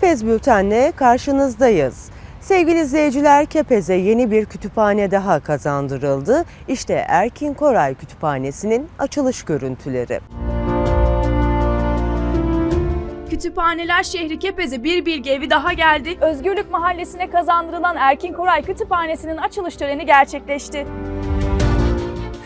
Kepez Bülten'le karşınızdayız. Sevgili izleyiciler, Kepez'e yeni bir kütüphane daha kazandırıldı. İşte Erkin Koray Kütüphanesi'nin açılış görüntüleri. Kütüphaneler şehri Kepez'e bir bilgi evi daha geldi. Özgürlük Mahallesi'ne kazandırılan Erkin Koray Kütüphanesi'nin açılış töreni gerçekleşti.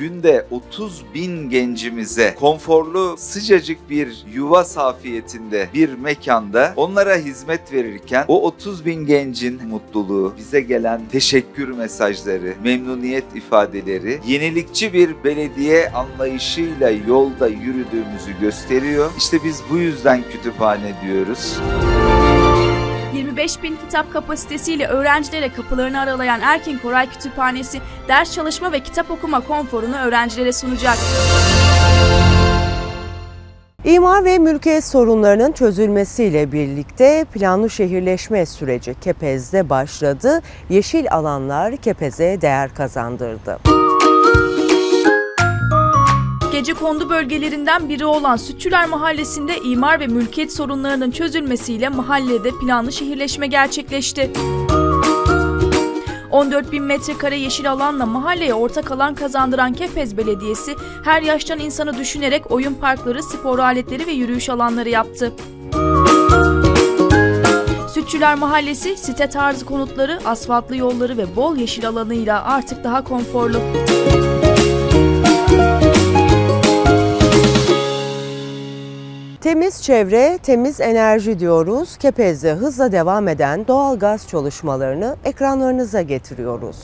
Günde 30 bin gencimize konforlu sıcacık bir yuva safiyetinde bir mekanda onlara hizmet verirken o 30 bin gencin mutluluğu, bize gelen teşekkür mesajları, memnuniyet ifadeleri yenilikçi bir belediye anlayışıyla yolda yürüdüğümüzü gösteriyor. İşte biz bu yüzden kütüphane diyoruz. 25 bin kitap kapasitesiyle öğrencilere kapılarını aralayan Erkin Koray Kütüphanesi ders çalışma ve kitap okuma konforunu öğrencilere sunacak. İmar ve mülkiyet sorunlarının çözülmesiyle birlikte planlı şehirleşme süreci Kepez'de başladı. Yeşil alanlar Kepez'e değer kazandırdı. Gece kondu bölgelerinden biri olan Sütçüler Mahallesi'nde imar ve mülkiyet sorunlarının çözülmesiyle mahallede planlı şehirleşme gerçekleşti. 14 bin metrekare yeşil alanla mahalleye ortak alan kazandıran Kepez Belediyesi her yaştan insanı düşünerek oyun parkları, spor aletleri ve yürüyüş alanları yaptı. Sütçüler Mahallesi site tarzı konutları, asfaltlı yolları ve bol yeşil alanıyla artık daha konforlu. Temiz çevre, temiz enerji diyoruz. Kepez'de hızla devam eden doğal gaz çalışmalarını ekranlarınıza getiriyoruz.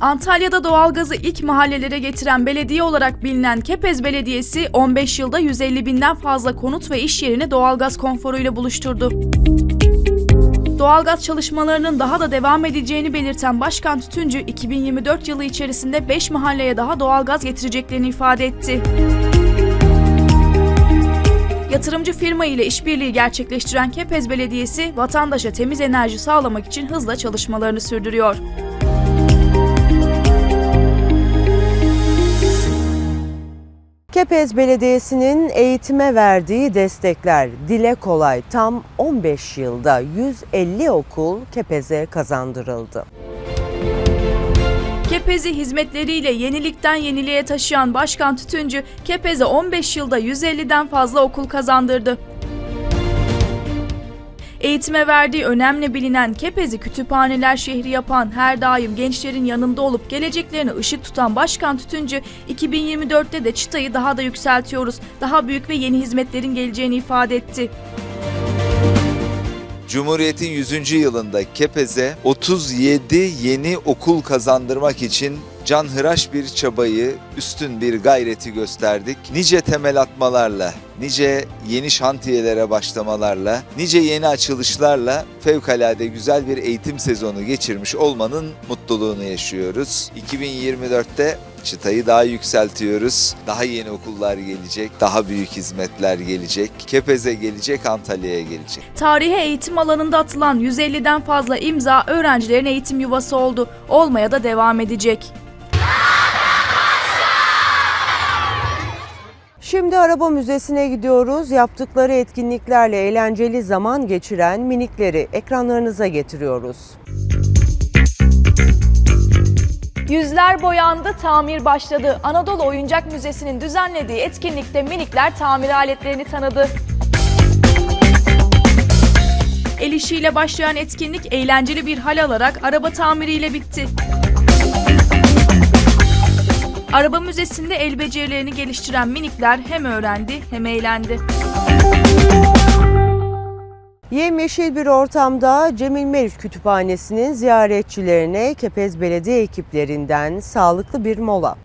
Antalya'da doğalgazı ilk mahallelere getiren belediye olarak bilinen Kepez Belediyesi 15 yılda 150 binden fazla konut ve iş yerini doğalgaz konforuyla buluşturdu. Doğalgaz çalışmalarının daha da devam edeceğini belirten Başkan Tütüncü 2024 yılı içerisinde 5 mahalleye daha doğalgaz getireceklerini ifade etti. Yatırımcı firma ile işbirliği gerçekleştiren Kepez Belediyesi vatandaşa temiz enerji sağlamak için hızla çalışmalarını sürdürüyor. Kepez Belediyesi'nin eğitime verdiği destekler dile kolay tam 15 yılda 150 okul Kepez'e kazandırıldı. Kepez'i hizmetleriyle yenilikten yeniliğe taşıyan Başkan Tütüncü, Kepez'e 15 yılda 150'den fazla okul kazandırdı. Eğitime verdiği önemli bilinen Kepez'i kütüphaneler şehri yapan, her daim gençlerin yanında olup geleceklerine ışık tutan Başkan Tütüncü, 2024'te de çıtayı daha da yükseltiyoruz, daha büyük ve yeni hizmetlerin geleceğini ifade etti. Cumhuriyet'in 100. yılında Kepez'e 37 yeni okul kazandırmak için canhıraş bir çabayı, üstün bir gayreti gösterdik. Nice temel atmalarla, nice yeni şantiyelere başlamalarla, nice yeni açılışlarla fevkalade güzel bir eğitim sezonu geçirmiş olmanın mutluluğunu yaşıyoruz. 2024'te çıtayı daha yükseltiyoruz. Daha yeni okullar gelecek, daha büyük hizmetler gelecek. Kepez'e gelecek, Antalya'ya gelecek. Tarihe eğitim alanında atılan 150'den fazla imza öğrencilerin eğitim yuvası oldu. Olmaya da devam edecek. Şimdi araba müzesine gidiyoruz. Yaptıkları etkinliklerle eğlenceli zaman geçiren minikleri ekranlarınıza getiriyoruz. Yüzler boyandı, tamir başladı. Anadolu Oyuncak Müzesi'nin düzenlediği etkinlikte minikler tamir aletlerini tanıdı. El işiyle başlayan etkinlik eğlenceli bir hal alarak araba tamiriyle bitti. Araba müzesinde el becerilerini geliştiren minikler hem öğrendi hem eğlendi. Yemyeşil bir ortamda Cemil Meriç Kütüphanesi'nin ziyaretçilerine Kepez Belediye ekiplerinden sağlıklı bir mola.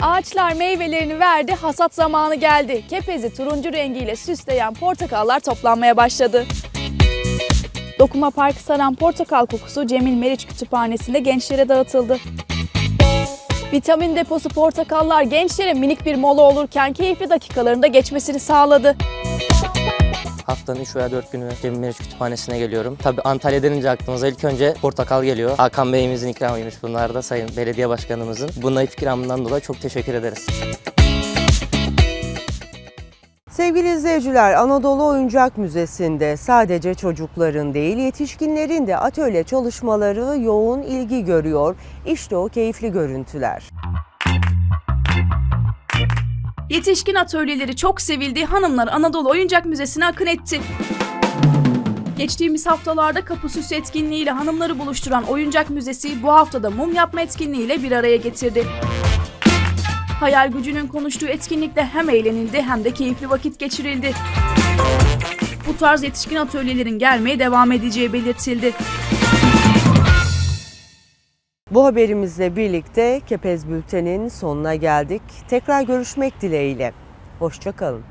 Ağaçlar meyvelerini verdi, hasat zamanı geldi. Kepezi turuncu rengiyle süsleyen portakallar toplanmaya başladı. Dokuma Parkı saran portakal kokusu Cemil Meriç Kütüphanesi'nde gençlere dağıtıldı. Vitamin deposu portakallar gençlere minik bir mola olurken keyifli dakikalarında geçmesini sağladı. Haftanın 3 veya 4 günü Cemil Meriç Kütüphanesi'ne geliyorum. Tabii Antalya denince aklımıza ilk önce portakal geliyor. Hakan Bey'imizin ikramıymış bunlar da Sayın Belediye Başkanımızın. Bu naif ikramından dolayı çok teşekkür ederiz. Sevgili izleyiciler, Anadolu Oyuncak Müzesi'nde sadece çocukların değil yetişkinlerin de atölye çalışmaları yoğun ilgi görüyor. İşte o keyifli görüntüler. Yetişkin atölyeleri çok sevildi, hanımlar Anadolu Oyuncak Müzesi'ne akın etti. Geçtiğimiz haftalarda kapı etkinliğiyle hanımları buluşturan Oyuncak Müzesi bu haftada mum yapma etkinliğiyle bir araya getirdi. Hayal gücünün konuştuğu etkinlikte hem eğlenildi hem de keyifli vakit geçirildi. Bu tarz yetişkin atölyelerin gelmeye devam edeceği belirtildi. Bu haberimizle birlikte Kepez Bülten'in sonuna geldik. Tekrar görüşmek dileğiyle. Hoşçakalın.